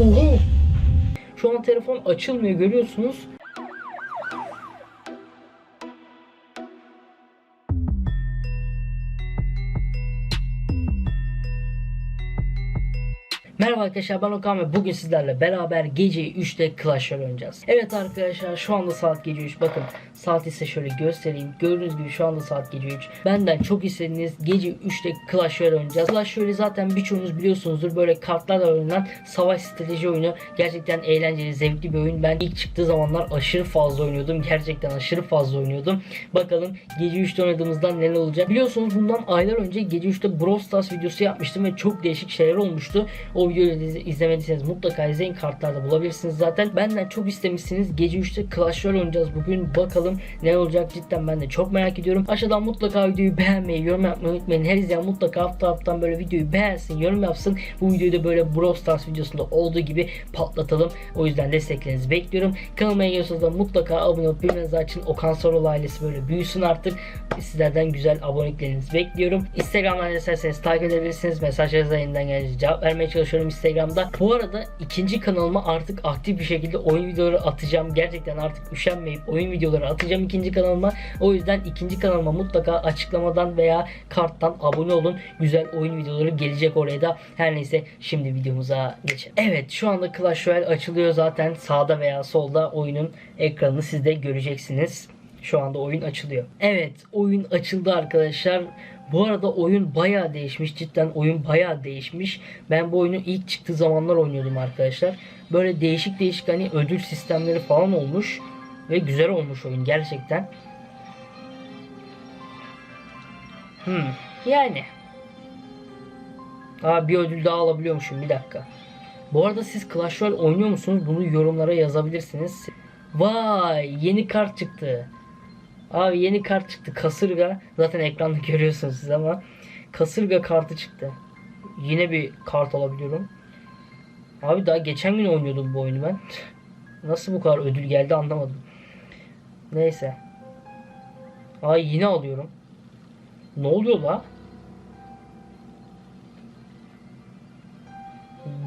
Oho! Şu an telefon açılmıyor görüyorsunuz. Merhaba arkadaşlar ben Okan ve bugün sizlerle beraber gece 3'te Clash oynayacağız. Evet arkadaşlar şu anda saat gece 3 bakın saat ise şöyle göstereyim. Gördüğünüz gibi şu anda saat gece 3. Benden çok istediğiniz gece 3'te Clash oynayacağız. Clash Royale zaten birçoğunuz biliyorsunuzdur böyle kartlarla oynanan savaş strateji oyunu. Gerçekten eğlenceli zevkli bir oyun. Ben ilk çıktığı zamanlar aşırı fazla oynuyordum. Gerçekten aşırı fazla oynuyordum. Bakalım gece 3'te oynadığımızda neler olacak. Biliyorsunuz bundan aylar önce gece 3'te Brawl Stars videosu yapmıştım ve çok değişik şeyler olmuştu. O videoyu izlemediyseniz mutlaka izleyin. Kartlarda bulabilirsiniz zaten. Benden çok istemişsiniz. Gece 3'te Clash Royale oynayacağız bugün. Bakalım ne olacak cidden ben de çok merak ediyorum. Aşağıdan mutlaka videoyu beğenmeyi, yorum yapmayı unutmayın. Her izleyen mutlaka hafta haftadan böyle videoyu beğensin, yorum yapsın. Bu videoyu da böyle Brawl Stars videosunda olduğu gibi patlatalım. O yüzden desteklerinizi bekliyorum. Kanalıma geliyorsanız da mutlaka abone olup bilmenizi açın. Okan Sorol ailesi böyle büyüsün artık. Sizlerden güzel aboneliklerinizi bekliyorum. Instagram'dan isterseniz takip edebilirsiniz. Mesajlarınıza yeniden gelince cevap vermeye çalışıyorum Instagram'da. Bu arada ikinci kanalıma artık aktif bir şekilde oyun videoları atacağım. Gerçekten artık üşenmeyip oyun videoları atacağım ikinci kanalıma. O yüzden ikinci kanalıma mutlaka açıklamadan veya karttan abone olun. Güzel oyun videoları gelecek oraya da. Her neyse şimdi videomuza geçelim. Evet şu anda Clash Royale açılıyor zaten. Sağda veya solda oyunun ekranını siz de göreceksiniz. Şu anda oyun açılıyor. Evet oyun açıldı arkadaşlar. Bu arada oyun bayağı değişmiş. Cidden oyun bayağı değişmiş. Ben bu oyunu ilk çıktığı zamanlar oynuyordum arkadaşlar. Böyle değişik değişik hani ödül sistemleri falan olmuş. Ve güzel olmuş oyun gerçekten. Hmm, yani. Aa bir ödül daha alabiliyormuşum bir dakika. Bu arada siz Clash Royale oynuyor musunuz? Bunu yorumlara yazabilirsiniz. Vay yeni kart çıktı. Abi yeni kart çıktı. Kasırga. Zaten ekranda görüyorsunuz siz ama. Kasırga kartı çıktı. Yine bir kart alabiliyorum. Abi daha geçen gün oynuyordum bu oyunu ben. Nasıl bu kadar ödül geldi anlamadım. Neyse. Ay yine alıyorum. Ne oluyor la?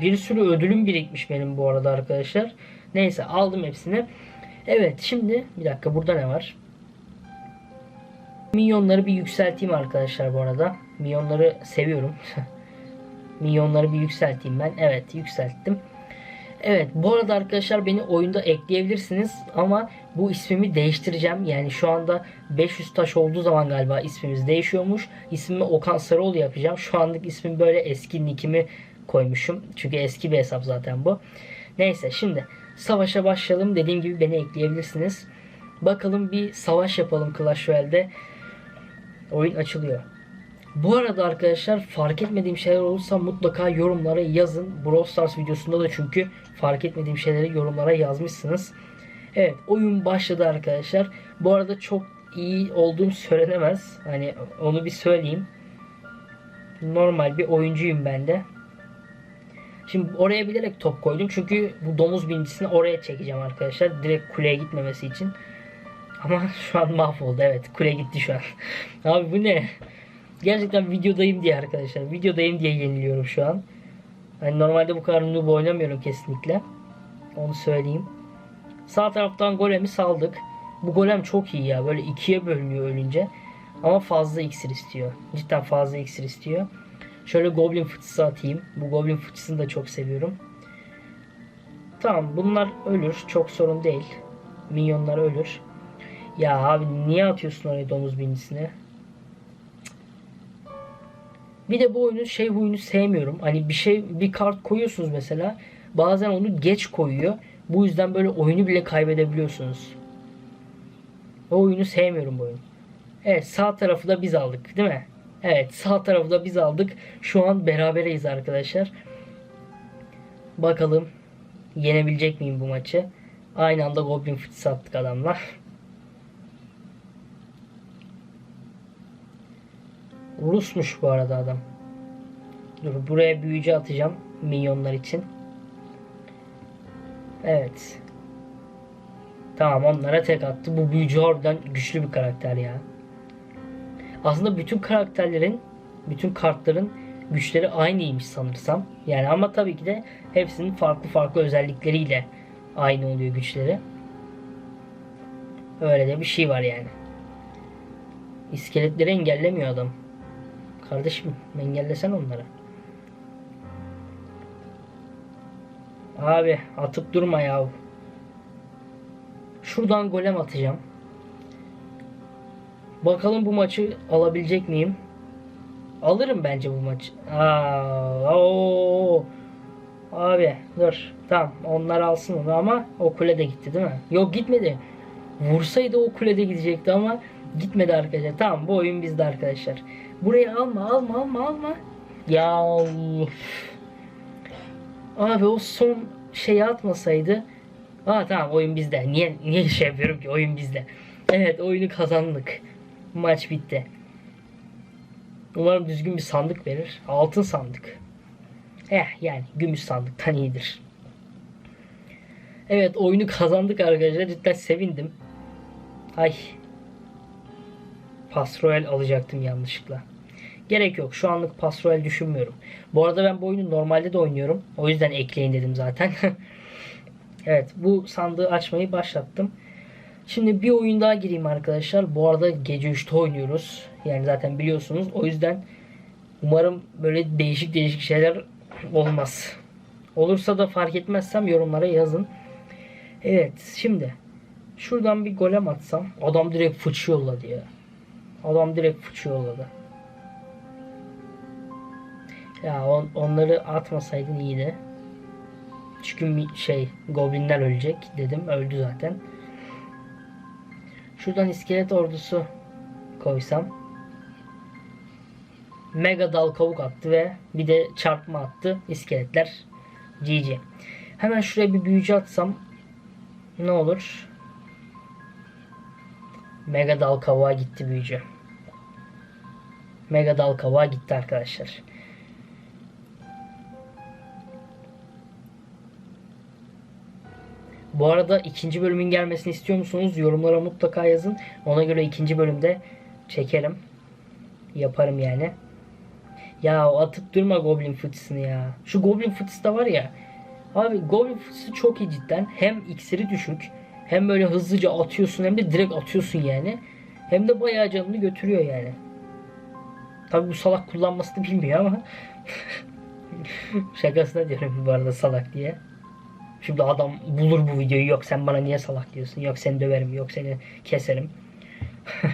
Bir sürü ödülüm birikmiş benim bu arada arkadaşlar. Neyse aldım hepsini. Evet şimdi bir dakika burada ne var? Milyonları bir yükselteyim arkadaşlar bu arada. Milyonları seviyorum. Milyonları bir yükselteyim ben. Evet yükselttim. Evet bu arada arkadaşlar beni oyunda ekleyebilirsiniz ama bu ismimi değiştireceğim. Yani şu anda 500 taş olduğu zaman galiba ismimiz değişiyormuş. İsmimi Okan Sarıoğlu yapacağım. Şu anlık ismim böyle eski nickimi koymuşum. Çünkü eski bir hesap zaten bu. Neyse şimdi savaşa başlayalım. Dediğim gibi beni ekleyebilirsiniz. Bakalım bir savaş yapalım Clash Royale'de. Oyun açılıyor. Bu arada arkadaşlar fark etmediğim şeyler olursa mutlaka yorumlara yazın. Brawl Stars videosunda da çünkü fark etmediğim şeyleri yorumlara yazmışsınız. Evet oyun başladı arkadaşlar. Bu arada çok iyi olduğum söylenemez. Hani onu bir söyleyeyim. Normal bir oyuncuyum ben de. Şimdi oraya bilerek top koydum. Çünkü bu domuz bincisini oraya çekeceğim arkadaşlar. Direkt kuleye gitmemesi için. Ama şu an mahvoldu. Evet kule gitti şu an. Abi bu ne? Gerçekten videodayım diye arkadaşlar. Videodayım diye yeniliyorum şu an. Hani normalde bu kadar noob oynamıyorum kesinlikle. Onu söyleyeyim. Sağ taraftan golemi saldık. Bu golem çok iyi ya. Böyle ikiye bölünüyor ölünce. Ama fazla iksir istiyor. Cidden fazla iksir istiyor. Şöyle goblin fıçısı atayım. Bu goblin fıçısını da çok seviyorum. Tamam bunlar ölür. Çok sorun değil. Minyonlar ölür. Ya abi niye atıyorsun oraya domuz bincisine? Bir de bu oyunu şey huyunu sevmiyorum. Hani bir şey bir kart koyuyorsunuz mesela. Bazen onu geç koyuyor. Bu yüzden böyle oyunu bile kaybedebiliyorsunuz. O oyunu sevmiyorum bu oyunu. Evet sağ tarafı da biz aldık değil mi? Evet sağ tarafı da biz aldık. Şu an berabereyiz arkadaşlar. Bakalım yenebilecek miyim bu maçı? Aynı anda Goblin fıçısı attık adamlar. Rusmuş bu arada adam. Dur buraya büyücü atacağım minyonlar için. Evet. Tamam onlara tek attı. Bu büyücü harbiden güçlü bir karakter ya. Aslında bütün karakterlerin, bütün kartların güçleri aynıymış sanırsam. Yani ama tabii ki de hepsinin farklı farklı özellikleriyle aynı oluyor güçleri. Öyle de bir şey var yani. İskeletleri engellemiyor adam. Kardeşim engellesen onları. Abi atıp durma ya. Şuradan golem atacağım. Bakalım bu maçı alabilecek miyim? Alırım bence bu maçı. Aa, oo. Abi dur. Tamam onlar alsın onu ama o kule de gitti değil mi? Yok gitmedi. Vursaydı o kulede gidecekti ama gitmedi arkadaşlar. Tamam bu oyun bizde arkadaşlar. Buraya alma alma alma alma. Ya. Abi o son şeyi atmasaydı. Aa tamam oyun bizde. Niye niye şey yapıyorum ki oyun bizde. Evet oyunu kazandık. Maç bitti. Umarım düzgün bir sandık verir. Altın sandık. Eh yani gümüş sandıktan iyidir. Evet oyunu kazandık arkadaşlar. Cidden sevindim. Ay. Pasroel alacaktım yanlışlıkla. Gerek yok. Şu anlık Pasroel düşünmüyorum. Bu arada ben bu oyunu normalde de oynuyorum. O yüzden ekleyin dedim zaten. evet bu sandığı açmayı başlattım. Şimdi bir oyun daha gireyim arkadaşlar. Bu arada gece 3'te oynuyoruz. Yani zaten biliyorsunuz. O yüzden umarım böyle değişik değişik şeyler olmaz. Olursa da fark etmezsem yorumlara yazın. Evet şimdi şuradan bir golem atsam adam direkt fıçı yolladı ya. Adam direkt fıçı yolladı. Ya on, onları atmasaydın iyiydi. Çünkü bir şey goblinler ölecek dedim. Öldü zaten. Şuradan iskelet ordusu koysam. Mega dal kavuk attı ve bir de çarpma attı. İskeletler GG. Hemen şuraya bir büyücü atsam ne olur? Mega dal kavuğa gitti büyücü. Mega dal kavuğa gitti arkadaşlar. Bu arada ikinci bölümün gelmesini istiyor musunuz? Yorumlara mutlaka yazın. Ona göre ikinci bölümde çekerim. Yaparım yani. Ya atıp durma Goblin fıtısını ya. Şu Goblin fıtısı da var ya. Abi Goblin fıtısı çok iyi cidden. Hem iksiri düşük. Hem böyle hızlıca atıyorsun hem de direkt atıyorsun yani. Hem de bayağı canını götürüyor yani. Tabi bu salak kullanmasını bilmiyor ama. Şakasına diyorum bu arada salak diye. Şimdi adam bulur bu videoyu. Yok sen bana niye salak diyorsun. Yok seni döverim. Yok seni keserim.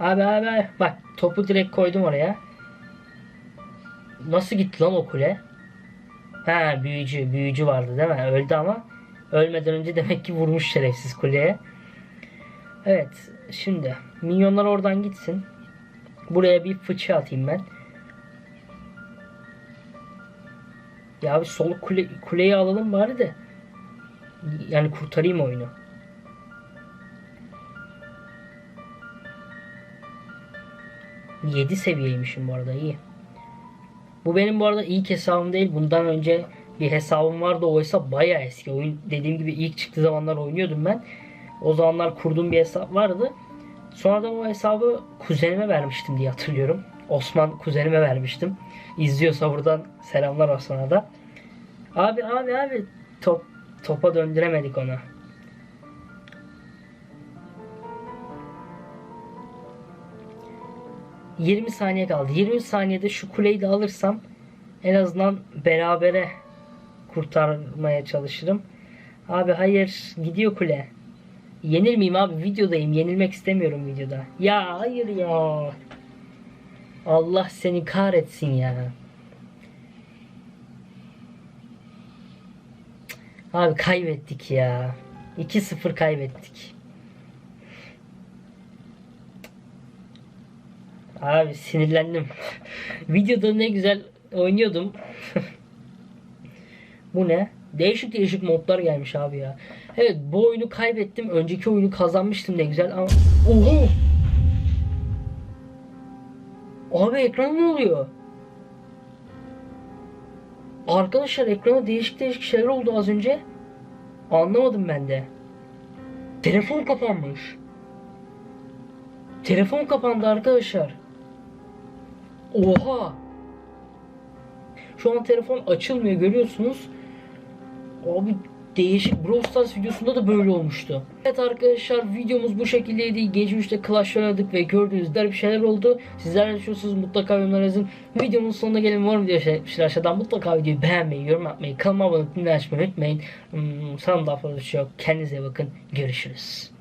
abi abi bak topu direkt koydum oraya. Nasıl gitti lan o kule? Ha büyücü büyücü vardı değil mi? Öldü ama ölmeden önce demek ki vurmuş şerefsiz kuleye. Evet şimdi minyonlar oradan gitsin. Buraya bir fıçı atayım ben. Ya bir soluk kule, kuleyi alalım bari de. Yani kurtarayım oyunu. Yedi seviyeymişim bu arada iyi. Bu benim bu arada ilk hesabım değil. Bundan önce bir hesabım vardı. O hesap bayağı eski. Oyun dediğim gibi ilk çıktığı zamanlar oynuyordum ben. O zamanlar kurduğum bir hesap vardı. Sonradan o hesabı kuzenime vermiştim diye hatırlıyorum. Osman kuzenime vermiştim. İzliyorsa buradan selamlar Osman'a da. Abi abi abi top topa döndüremedik onu. ...20 saniye kaldı. 20 saniyede şu kuleyi de alırsam... ...en azından berabere... ...kurtarmaya çalışırım. Abi hayır gidiyor kule. Yenir miyim abi? Videodayım. Yenilmek istemiyorum videoda. Ya hayır ya. Allah seni kahretsin ya. Abi kaybettik ya. 2-0 kaybettik. Abi sinirlendim. Videoda ne güzel oynuyordum. Bu ne? Değişik değişik modlar gelmiş abi ya. Evet bu oyunu kaybettim. Önceki oyunu kazanmıştım ne güzel ama... Oho! Abi ekran ne oluyor? Arkadaşlar ekrana değişik değişik şeyler oldu az önce. Anlamadım ben de. Telefon kapanmış. Telefon kapandı arkadaşlar. Oha. Şu an telefon açılmıyor görüyorsunuz. Abi değişik Brawl Stars videosunda da böyle olmuştu. Evet arkadaşlar videomuz bu şekildeydi. Gece 3'te Clash oynadık ve gördüğünüz üzere bir şeyler oldu. Sizler ne düşünüyorsunuz mutlaka yorumlara yazın. Videomun sonuna gelin var mı diye şey, aşağıdan mutlaka videoyu beğenmeyi, yorum yapmayı, kanalıma abone olmayı, unutmayın. Hmm, sana daha fazla bir şey yok. Kendinize bakın. Görüşürüz.